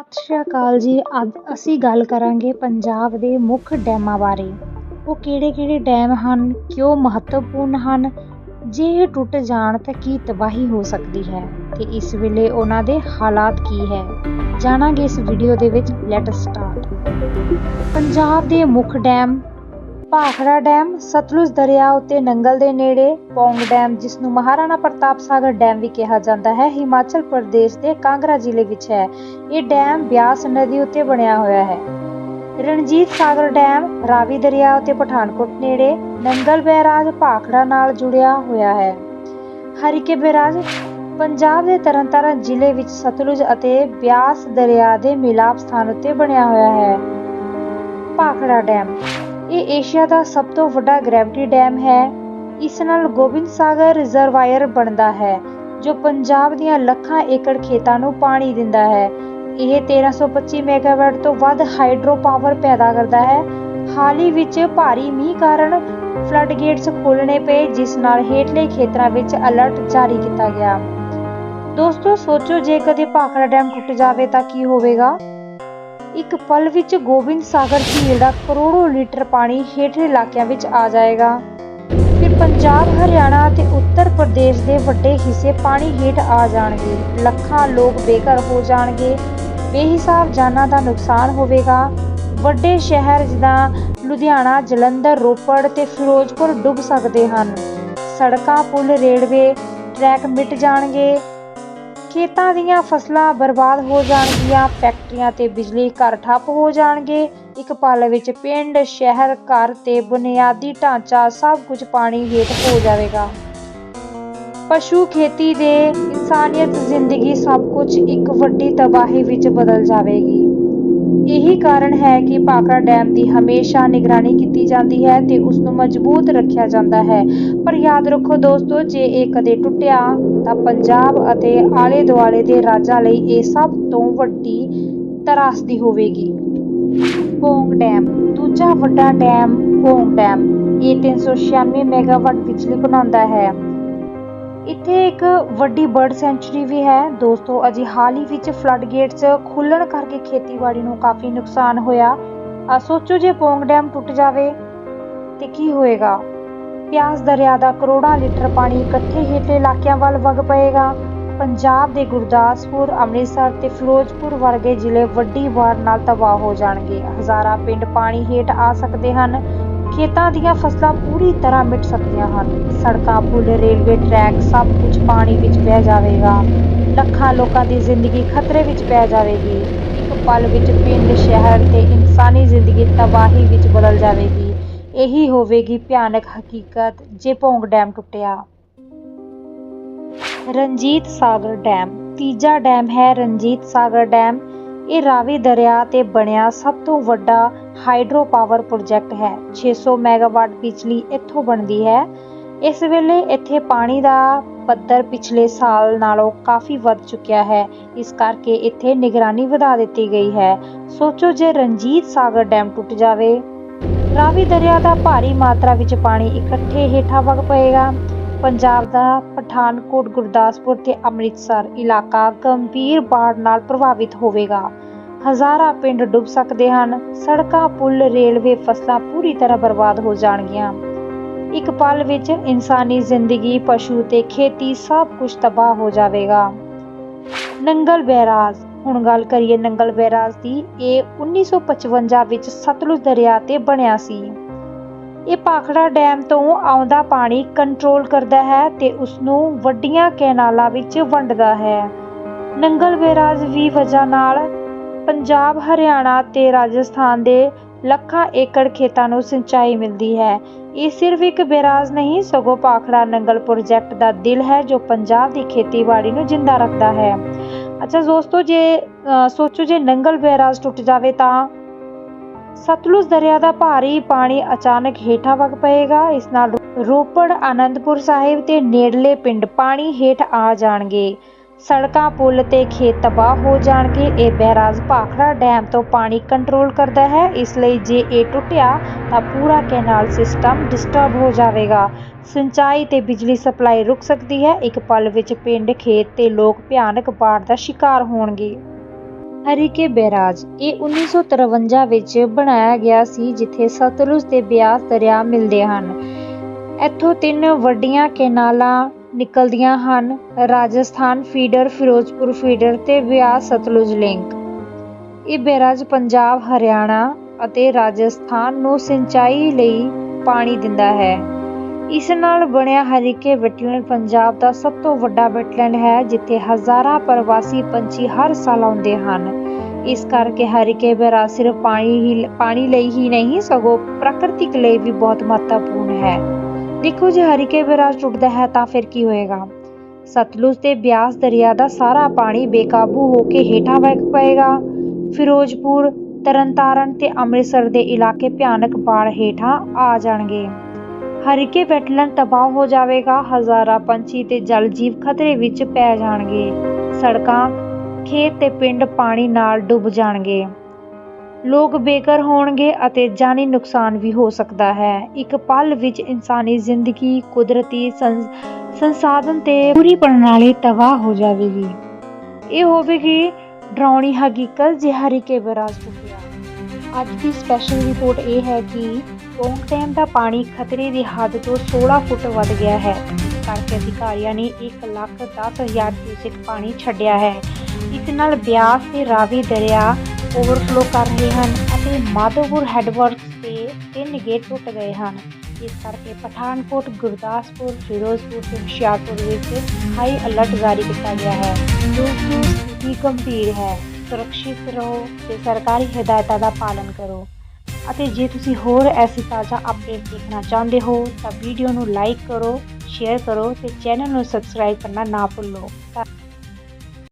ਸਤਿ ਸ਼੍ਰੀ ਅਕਾਲ ਜੀ। ਅੱਜ ਅਸੀਂ ਗੱਲ ਕਰਾਂਗੇ ਪੰਜਾਬ ਦੇ ਮੁੱਖ ਡੈਮਾਂ ਬਾਰੇ। ਉਹ ਕਿਹੜੇ-ਕਿਹੜੇ ਡੈਮ ਹਨ, ਕਿਉਂ ਮਹੱਤਵਪੂਰਨ ਹਨ? ਜੇ ਇਹ ਟੁੱਟ ਜਾਣ ਤਾਂ ਕੀ ਤਬਾਹੀ ਹੋ ਸਕਦੀ ਹੈ? ਤੇ ਇਸ ਵੇਲੇ ਉਹਨਾਂ ਦੇ ਹਾਲਾਤ ਕੀ ਹੈ? ਜਾਣਾਂਗੇ ਇਸ ਵੀਡੀਓ ਦੇ ਵਿੱਚ। ਲੈਟ ਸਟਾਰਟ ਪੰਜਾਬ ਦੇ ਮੁੱਖ ਡੈਮ ਭਾਖੜਾ ਡੈਮ, ਸਤਲੁਜ ਦਰਿਆ ਉੱਤੇ ਨੰਗਲ ਦੇ ਨੇੜੇ ਪੌਂਗ ਡੈਮ ਜਿਸ ਨੂੰ ਮਹਾਰਾਣਾ ਪ੍ਰਤਾਪ ਸਾਗਰ ਡੈਮ ਵੀ ਕਿਹਾ ਜਾਂਦਾ ਹੈ, ਹਿਮਾਚਲ ਪ੍ਰਦੇਸ਼ ਦੇ ਕਾਂਗੜਾ ਜ਼ਿਲ੍ਹੇ ਵਿੱਚ ਹੈ। ਇਹ ਡੈਮ ਬਿਆਸ ਨਦੀ ਉੱਤੇ ਬਣਿਆ ਹੋਇਆ ਹੈ। ਰਣਜੀਤ ਸਾਗਰ ਡੈਮ, ਰਾਵੀ ਦਰਿਆ ਉੱਤੇ ਪਠਾਨਕੋਟ ਨੇੜੇ, ਨੰਗਲ ਬੈਰਾਜ ਭਾਖੜਾ ਨਾਲ ਜੁੜਿਆ ਹੋਇਆ ਹੈ। ਹਰੀਕੇ ਬੈਰਾਜ ਪੰਜਾਬ ਦੇ ਤਰਨਤਾਰਨ ਜ਼ਿਲ੍ਹੇ ਵਿੱਚ ਸਤਲੁਜ ਅਤੇ ਬਿਆਸ ਦਰਿਆ ਦੇ ਮਿਲਾਪ ਸਥਾਨ ਉੱਤੇ ਬਣਿਆ ਹੋਇਆ ਹੈ। ਭਾਖੜਾ ਡੈਮ ਇਹ ਏਸ਼ੀਆ ਦਾ ਸਭ ਤੋਂ ਵੱਡਾ ਗ੍ਰੈਵਿਟੀ ਡੈਮ ਹੈ। ਇਸ ਨਾਲ ਗੋਬਿੰਦ ਸਾਗਰ ਰਿਜ਼ਰਵਾਇਰ ਬਣਦਾ ਹੈ, ਜੋ ਪੰਜਾਬ ਦੀਆਂ ਲੱਖਾਂ ਏਕੜ ਖੇਤਾਂ ਨੂੰ ਪਾਣੀ ਦਿੰਦਾ ਹੈ। ਇਹ 1325 ਮੈਗਾਵਾਟ ਤੋਂ ਵੱਧ ਹਾਈਡਰੋ ਪਾਵਰ ਪੈਦਾ ਕਰਦਾ ਹੈ। ਹਾਲ ਹੀ ਵਿੱਚ ਭਾਰੀ ਮੀਂਹ ਕਾਰਨ ਫਲੱਡ ਗੇਟਸ ਖੋਲ੍ਹਣੇ ਪਏ, ਜਿਸ ਨਾਲ ਹੇਠਲੇ ਖੇਤਰਾਂ ਵਿੱਚ ਅਲਰਟ ਜਾਰੀ ਕੀਤਾ ਗਿਆ। ਦੋਸਤੋ, ਸੋਚੋ ਜੇ ਕਦੇ ਭਾਖੜਾ ਡੈਮ ਟੁੱਟ ਜਾਵੇ ਤਾਂ ਕੀ ਹੋਵੇਗਾ? ਇੱਕ ਪਲ ਵਿੱਚ ਗੋਬਿੰਦ ਸਾਗਰ ਝੀਲ ਦਾ ਕਰੋੜੋਂ ਲੀਟਰ ਪਾਣੀ ਹੇਠਲੇ ਇਲਾਕਿਆਂ ਵਿੱਚ ਆ ਜਾਏਗਾ। ਫਿਰ ਪੰਜਾਬ, ਹਰਿਆਣਾ ਅਤੇ ਉੱਤਰ ਪ੍ਰਦੇਸ਼ ਦੇ ਵੱਡੇ ਹਿੱਸੇ ਪਾਣੀ ਹੇਠ ਆ ਜਾਣਗੇ। ਲੱਖਾਂ ਲੋਕ ਬੇਘਰ ਹੋ ਜਾਣਗੇ। ਬੇਹਿਸਾਬ ਜਾਨਾਂ ਦਾ ਨੁਕਸਾਨ ਹੋਵੇਗਾ। ਵੱਡੇ ਸ਼ਹਿਰ ਜਿੱਦਾਂ ਲੁਧਿਆਣਾ, ਜਲੰਧਰ, ਰੋਪੜ ਤੇ ਫਿਰੋਜ਼ਪੁਰ ਡੁੱਬ ਸਕਦੇ ਹਨ। ਸੜਕਾਂ, ਪੁਲ, ਰੇਲਵੇ ਟਰੈਕ ਮਿਟ ਜਾਣਗੇ। ਖੇਤਾਂ ਦੀਆਂ ਫਸਲਾਂ ਬਰਬਾਦ ਹੋ ਜਾਣਗੀਆਂ, ਫੈਕਟਰੀਆਂ ਤੇ ਬਿਜਲੀ ਘਰ ਠੱਪ ਹੋ ਜਾਣਗੇ। ਇੱਕ ਪਲ ਵਿੱਚ ਪਿੰਡ, ਸ਼ਹਿਰ, ਘਰ ਤੇ ਬੁਨਿਆਦੀ ਢਾਂਚਾ ਸਭ ਕੁਝ ਪਾਣੀ ਹੇਠ ਹੋ ਜਾਵੇਗਾ। ਪਸ਼ੂ ਖੇਤੀ ਦੇ ਇਨਸਾਨੀਅਤ ਜ਼ਿੰਦਗੀ ਸਭ ਕੁਝ ਇੱਕ ਵੱਡੀ ਤਬਾਹੀ ਵਿੱਚ ਬਦਲ ਜਾਵੇਗੀ। ਇਹੀ ਕਾਰਨ ਹੈ ਕਿ ਭਾਖੜਾ ਡੈਮ ਦੀ ਹਮੇਸ਼ਾ ਨਿਗਰਾਨੀ ਕੀਤੀ ਜਾਂਦੀ ਹੈ ਤੇ ਉਸ ਨੂੰ ਮਜ਼ਬੂਤ ਰੱਖਿਆ ਜਾਂਦਾ ਹੈ। ਪਰ ਯਾਦ ਰੱਖੋ ਦੋਸਤੋ, ਜੇ ਇਹ ਕਦੇ ਟੁੱਟਿਆ ਤਾਂ ਪੰਜਾਬ ਅਤੇ ਆਲੇ ਦੁਆਲੇ ਦੇ ਰਾਜਾਂ ਲਈ ਇਹ ਸਭ ਤੋਂ ਵੱਡੀ ਤਰਾਸਦੀ ਹੋਵੇਗੀ। ਪੌਂਗ ਡੈਮ, ਦੂਜਾ ਵੱਡਾ ਡੈਮ ਪੌਂਗ ਡੈਮ, ਇਹ 396 ਮੈਗਾਵਾਟ ਬਿਜਲੀ ਬਣਾਉਂਦਾ ਹੈ। ਇੱਥੇ ਇੱਕ ਵੱਡੀ ਬਰਡ ਸੈਂਚੁਰੀ ਵੀ ਹੈ। ਦੋਸਤੋ, ਅਜੇ ਹਾਲ ਹੀ ਵਿੱਚ ਫਲੱਡ ਗੇਟਸ ਖੁੱਲਣ ਕਰਕੇ ਖੇਤੀਬਾੜੀ ਨੂੰ ਕਾਫੀ ਨੁਕਸਾਨ ਹੋਇਆ। ਆ ਸੋਚੋ ਜੇ ਪੌਂਗ ਡੈਮ ਟੁੱਟ ਜਾਵੇ ਤੇ ਕੀ ਹੋਏਗਾ? ਪਿਆਸ ਦਰਿਆ ਦਾ ਕਰੋੜਾਂ ਲੀਟਰ ਪਾਣੀ ਇਕੱਠੇ ਹੇਠਲੇ ਇਲਾਕਿਆਂ ਵੱਲ ਵਗ ਪਏਗਾ। ਪੰਜਾਬ ਦੇ ਗੁਰਦਾਸਪੁਰ, ਅੰਮ੍ਰਿਤਸਰ ਤੇ ਫਿਰੋਜ਼ਪੁਰ ਵਰਗੇ ਜ਼ਿਲ੍ਹੇ ਵੱਡੀ ਵਾਰ ਨਾਲ ਤਬਾਹ ਹੋ ਜਾਣਗੇ। ਹਜ਼ਾਰਾਂ ਪਿੰਡ ਪਾਣੀ ਹੇਠ ਆ ਸਕਦੇ ਹਨ। ਖੇਤਾਂ ਦੀਆਂ ਫਸਲਾਂ ਪੂਰੀ ਤਰ੍ਹਾਂ ਮਿਟ ਸਕਦੀਆਂ ਹਨ। ਸੜਕਾਂ, ਪੁਲ, ਰੇਲਵੇ, ਟਰੈਕ ਸਭ ਕੁਝ ਪਾਣੀ ਵਿੱਚ ਵਹਿ ਜਾਵੇਗਾ। ਲੱਖਾਂ ਲੋਕਾਂ ਦੀ ਜ਼ਿੰਦਗੀ ਖਤਰੇ ਵਿੱਚ ਪੈ ਜਾਵੇਗੀ। ਇੱਕ ਪਲ ਵਿੱਚ ਪਿੰਡ, ਸ਼ਹਿਰ ਤੇ ਇਨਸਾਨੀ ਜ਼ਿੰਦਗੀ ਤਬਾਹੀ ਵਿੱਚ ਬਦਲ ਜਾਵੇਗੀ। ਇਹੀ ਹੋਵੇਗੀ ਭਿਆਨਕ ਹਕੀਕਤ ਜੇ ਭੋਂਗ ਡੈਮ ਟੁੱਟਿਆ। ਰਣਜੀਤ ਸਾਗਰ ਡੈਮ। ਤੀਜਾ ਡੈਮ ਹੈ ਰਣਜੀਤ ਸਾਗਰ ਡੈਮ। ਇਹ ਰਾਵੀ ਦਰਿਆ ਤੇ ਬਣਿਆ ਸਭ ਤੋਂ ਵੱਡਾ ਹਾਈਡਰੋ ਪਾਵਰ ਪ੍ਰੋਜੈਕਟ ਹੈ। 600 ਮੈਗਾਵਾਟ ਬਿਜਲੀ ਇੱਥੋਂ ਬਣਦੀ ਹੈ। ਇਸ ਵੇਲੇ ਇੱਥੇ ਪਾਣੀ ਦਾ ਪੱਧਰ ਪਿਛਲੇ ਸਾਲ ਨਾਲੋਂ ਕਾਫੀ ਵੱਧ ਚੁੱਕਿਆ ਹੈ। ਇਸ ਕਰਕੇ ਇੱਥੇ ਨਿਗਰਾਨੀ ਵਧਾ ਦਿੱਤੀ ਗਈ ਹੈ। ਸੋਚੋ ਜੇ ਰਣਜੀਤ ਸਾਗਰ ਡੈਮ ਟੁੱਟ ਜਾਵੇ। ਰਾਵੀ ਦਰਿਆ ਦਾ ਭਾਰੀ ਮਾਤਰਾ ਵਿੱਚ ਪਾਣੀ ਇਕੱਠੇ ਹੇਠਾਂ ਵਗ ਪਏਗਾ। ਪੰਜਾਬ ਦਾ ਪਠਾਨਕੋਟ, ਗੁਰਦਾਸਪੁਰ ਤੇ ਅੰਮ੍ਰਿਤਸਰ ਇਲਾਕਾ ਗੰਭੀਰ ਬਾੜ ਨਾਲ ਪ੍ਰਭਾਵਿਤ ਹੋਵੇਗਾ। ਹਜ਼ਾਰਾਂ ਪਿੰਡ ਡੁੱਬ ਸਕਦੇ ਹਨ। ਸੜਕਾਂ, ਪੁਲ, ਰੇਲਵੇ ਫਸਲਾਂ ਪੂਰੀ ਤਰ੍ਹਾਂ ਬਰਬਾਦ ਹੋ ਜਾਣਗੀਆਂ। ਇੱਕ ਪਲ ਵਿੱਚ ਇਨਸਾਨੀ ਜ਼ਿੰਦਗੀ, ਪਸ਼ੂ ਤੇ ਖੇਤੀ ਸਭ ਕੁਝ ਤਬਾਹ ਹੋ ਜਾਵੇਗਾ। ਨੰਗਲ ਬੈਰਾਜ ਹੁਣ ਗੱਲ ਕਰੀਏ ਨੰਗਲ ਬੈਰਾਜ ਦੀ, ਇਹ 1955 ਵਿੱਚ ਸਤਲੁਜ ਦਰਿਆ ਤੇ ਬਣਿਆ ਸੀ। ਇਹ ਭਾਖੜਾ ਡੈਮ ਤੋਂ ਆਉਂਦਾ ਪਾਣੀ ਕੰਟਰੋਲ ਕਰਦਾ ਹੈ ਤੇ ਉਸ ਨੂੰ ਵੱਡੀਆਂ ਕੈਨਾਲਾਂ ਵਿੱਚ ਵੰਡਦਾ ਹੈ। ਨੰਗਲ ਬੈਰਾਜ ਵੀ ਵਜ੍ਹਾ ਨਾਲ ਪੰਜਾਬ, ਹਰਿਆਣਾ ਤੇ ਰਾਜਸਥਾਨ ਦੇ ਲੱਖਾਂ ਏਕੜ ਖੇਤਾਂ ਨੂੰ ਸਿੰਚਾਈ ਮਿਲਦੀ ਹੈ। ਇਹ ਸਿਰਫ ਇੱਕ ਬੈਰਾਜ ਨਹੀਂ, ਸਗੋਂ ਭਾਖੜਾ ਨੰਗਲ ਪ੍ਰੋਜੈਕਟ ਦਾ ਦਿਲ ਹੈ ਜੋ ਪੰਜਾਬ ਦੀ ਖੇਤੀਬਾੜੀ ਨੂੰ ਜਿੰਦਾ ਰੱਖਦਾ ਹੈ। ਅੱਛਾ ਦੋਸਤੋ, ਜੇ ਸੋਚੋ ਜੇ ਨੰਗਲ ਬੈਰਾਜ ਟੁੱਟ ਜਾਵੇ ਤਾਂ? ਸਤਲੁਜ ਦਰਿਆ ਦਾ ਭਾਰੀ ਪਾਣੀ ਅਚਾਨਕ ਹੇਠਾਂ ਵਗ ਪਏਗਾ। ਇਸ ਨਾਲ ਰੋਪੜ, ਆਨੰਦਪੁਰ ਸਾਹਿਬ ਤੇ ਨੇੜਲੇ ਪਿੰਡ ਪਾਣੀ ਹੇਠ ਆ ਜਾਣਗੇ। ਸੜਕਾਂ, ਪੁਲ ਤੇ ਖੇਤ ਤਬਾਹ ਹੋ ਜਾਣਗੇ। ਇਹ ਬੈਰਾਜ ਭਾਖੜਾ ਡੈਮ ਤੋਂ ਪਾਣੀ ਕੰਟਰੋਲ ਕਰਦਾ ਹੈ। ਇਸ ਲਈ ਜੇ ਇਹ ਟੁੱਟਿਆ, ਤਾਂ ਪੂਰਾ ਕੈਨਾਲ ਸਿਸਟਮ ਡਿਸਟਰਬ ਹੋ ਜਾਵੇਗਾ। ਸਿੰਚਾਈ ਤੇ ਬਿਜਲੀ ਸਪਲਾਈ ਰੁਕ ਸਕਦੀ ਹੈ। ਇੱਕ ਪਲ ਵਿੱਚ ਪਿੰਡ, ਖੇਤ ਤੇ ਲੋਕ ਭਿਆਨਕ ਬਾੜ ਦਾ ਸ਼ਿਕਾਰ ਹੋਣਗੇ। ਹਰੀਕੇ ਬੈਰਾਜ ਇਹ 1953 ਵਿੱਚ ਬਣਾਇਆ ਗਿਆ ਸੀ, ਜਿੱਥੇ ਸਤਲੁਜ ਤੇ ਬਿਆਸ ਦਰਿਆ ਮਿਲਦੇ ਹਨ। ਇੱਥੋਂ ਤਿੰਨ ਵੱਡੀਆਂ ਕੈਨਾਲਾਂ ਨਿਕਲਦੀਆਂ ਹਨ। ਰਾਜਸਥਾਨ ਫੀਡਰ, ਫਿਰੋਜ਼ਪੁਰ ਫੀਡਰ ਤੇ ਬਿਆਸ ਸਤਲੁਜ ਲਿੰਕ। ਇਹ ਬੈਰਾਜ ਪੰਜਾਬ, ਹਰਿਆਣਾ ਅਤੇ ਰਾਜਸਥਾਨ ਨੂੰ ਸਿੰਚਾਈ ਲਈ ਪਾਣੀ ਦਿੰਦਾ ਹੈ। ਇਸ ਨਾਲ ਬਣਿਆ ਹਰੀਕੇ ਵੈਟਲੈਂਡ ਪੰਜਾਬ ਦਾ ਸਭ ਤੋਂ ਵੱਡਾ ਵੈਟਲੈਂਡ ਹੈ, ਜਿੱਥੇ ਹਜ਼ਾਰਾਂ ਪ੍ਰਵਾਸੀ ਪੰਛੀ ਹਰ ਸਾਲ ਆਉਂਦੇ ਹਨ। ਇਸ ਕਰਕੇ ਹਰੀਕੇ ਬੈਰਾਜ ਸਿਰਫ ਪਾਣੀ ਹੀ, ਪਾਣੀ ਲਈ ਹੀ ਨਹੀਂ, ਸਗੋਂ ਪ੍ਰਕਿਰਤਿਕ ਲਈ ਵੀ ਬਹੁਤ ਮਹੱਤਵਪੂਰਨ ਹੈ। ਦੇਖੋ ਜੇ ਹਰੀਕੇ ਬੈਰਾਜ ਟੁੱਟਦਾ ਹੈ ਤਾਂ ਫਿਰ ਕੀ ਹੋਏਗਾ? ਸਤਲੁਜ ਤੇ ਬਿਆਸ ਦਰਿਆ ਦਾ ਸਾਰਾ ਪਾਣੀ ਬੇਕਾਬੂ ਹੋ ਕੇ ਹੇਠਾਂ ਵਗ ਪਏਗਾ। ਫਿਰੋਜ਼ਪੁਰ, ਤਰਨਤਾਰਨ ਤੇ ਅੰਮ੍ਰਿਤਸਰ ਦੇ ਇਲਾਕੇ ਭਿਆਨਕ ਬਾੜ ਹੇਠਾਂ ਆ ਜਾਣਗੇ। ਹਰੀਕੇ ਵੈਟਲੈਂਡ ਤਬਾਹ ਹੋ ਜਾਵੇਗਾ, ਹਜ਼ਾਰਾਂ ਪੰਛੀ ਤੇ ਜਲ ਜੀਵ ਖਤਰੇ ਵਿੱਚ ਪੈ ਜਾਣਗੇ। ਸੜਕਾਂ, ਖੇਤ ਤੇ ਪਿੰਡ ਪਾਣੀ ਨਾਲ ਡੁੱਬ ਜਾਣਗੇ। ਲੋਕ ਬੇਘਰ ਹੋਣਗੇ ਅਤੇ ਜਾਨੀ ਨੁਕਸਾਨ ਵੀ ਹੋ ਸਕਦਾ ਹੈ। ਇੱਕ ਪਲ ਵਿੱਚ ਇਨਸਾਨੀ ਜ਼ਿੰਦਗੀ, ਕੁਦਰਤੀ ਸੰਸਾਧਨ ਤੇ ਪੂਰੀ ਪ੍ਰਣਾਲੀ ਤਬਾਹ ਹੋ ਜਾਵੇਗੀ। ਇਹ ਹੋਵੇਗੀ ਡਰਾਉਣੀ ਹਕੀਕਤ ਜੇ ਹਰੀਕੇ ਬਰਾਜ ਟੁੱਟਿਆ ਅੱਜ ਦੀ ਸਪੈਸ਼ਲ ਰਿਪੋਰਟ ਇਹ ਹੈ ਕਿ ਟੋਂਗ ਡੈਮ ਦਾ ਪਾਣੀ ਖਤਰੇ ਦੀ ਹੱਦ ਤੋਂ 16 ਫੁੱਟ ਵੱਧ ਗਿਆ ਹੈ। ਕਰਕੇ ਅਧਿਕਾਰੀਆਂ ਨੇ 1 ਲੱਖ 10 ਹਜ਼ਾਰ ਕਿਊਸਿਕ ਪਾਣੀ ਛੱਡਿਆ ਹੈ। ਇਸ ਨਾਲ ਬਿਆਸ ਤੇ ਰਾਵੀ ਦਰਿਆ ਓਵਰਫਲੋ ਕਰ ਰਹੇ ਹਨ ਅਤੇ ਮਾਧੋਪੁਰ ਹੈਡਵਰਕਸ ਤੇ ਤਿੰਨ ਗੇਟ ਟੁੱਟ ਗਏ ਹਨ। ਇਸ ਕਰਕੇ ਪਠਾਨਕੋਟ, ਗੁਰਦਾਸਪੁਰ, ਫਿਰੋਜ਼ਪੁਰ ਤੇ ਹੁਸ਼ਿਆਰਪੁਰ ਵਿੱਚ ਹਾਈ ਅਲਰਟ ਜਾਰੀ ਕੀਤਾ ਗਿਆ ਹੈ ਦੋਸਤੋ ਸਥਿਤੀ ਗੰਭੀਰ ਹੈ। ਸੁਰੱਖਿਅਤ ਰਹੋ ਤੇ ਸਰਕਾਰੀ ਹਦਾਇਤਾਂ ਦਾ ਪਾਲਨ ਕਰੋ। ਅਤੇ ਜੇ ਤੁਸੀਂ ਹੋਰ ਐਸੀ ਤਾਜ਼ਾ ਅਪਡੇਟ ਦੇਖਣਾ ਚਾਹੁੰਦੇ ਹੋ, ਤਾਂ ਵੀਡੀਓ ਨੂੰ ਲਾਈਕ ਕਰੋ ਸ਼ੇਅਰ ਕਰੋ ਤੇ ਚੈਨਲ ਨੂੰ ਸਬਸਕ੍ਰਾਈਬ ਕਰਨਾ ਨਾ ਭੁੱਲੋ।